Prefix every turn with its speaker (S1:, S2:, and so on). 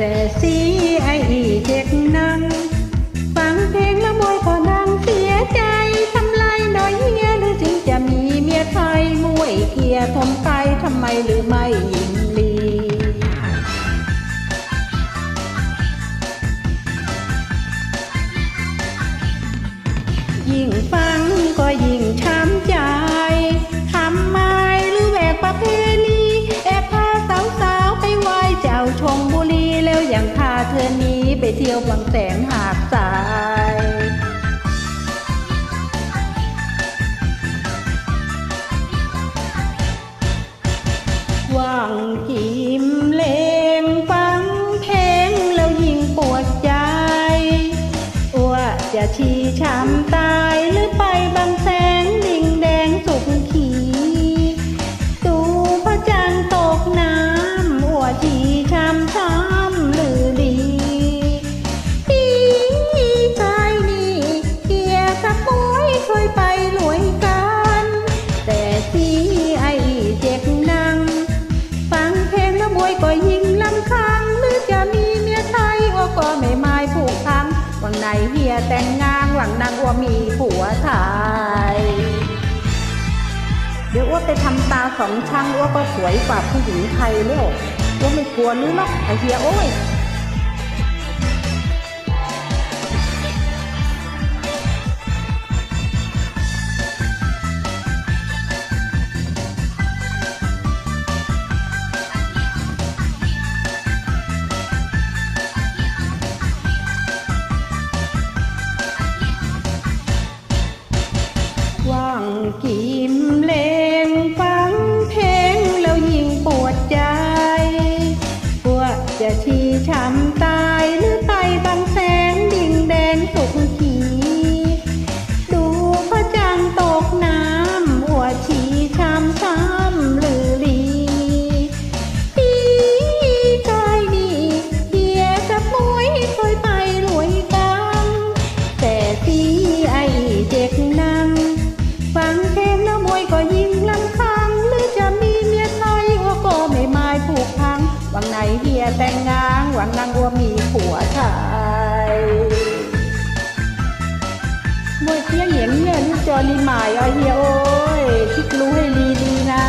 S1: แต่สีไออีเด็กนั่งฟังเพลงแล้วมวยก็นั่งเสียใจทำไรหน่อยเฮียหรือถึงจะมีเมียไทยมวยเกียร์ทมไกทำไมหรือไม่หญิงลียิ่งฟังก็ยิ่งช้ำใจทำไมหรือแหวกประเพณีแอบพาสาวๆไปไหว้เจ้าชง เที่ยวบางแสนหาดทรายว่างกิมเลงฟังเพลงแล้วยิ่งปวดใจว่าจะชีช้ำตายหรือไปบางแสง แต่งงานหวังนางวัวมีผัวไทยเดี๋ยวอ้วไปทำตาสองช่างอ้วก็สวยกว่าผู้หญิงไทยแล้วอ้วไม่กลัวนึกหรอกไอเฮียโอ้ย เฮียแต่งงานหวังนางวัวมีผัวชายมวยเฮียเหยียงเนี่ยลูกจอลีหมายอ้อเฮียโอ้ยคิดรู้ให้ดีๆนะ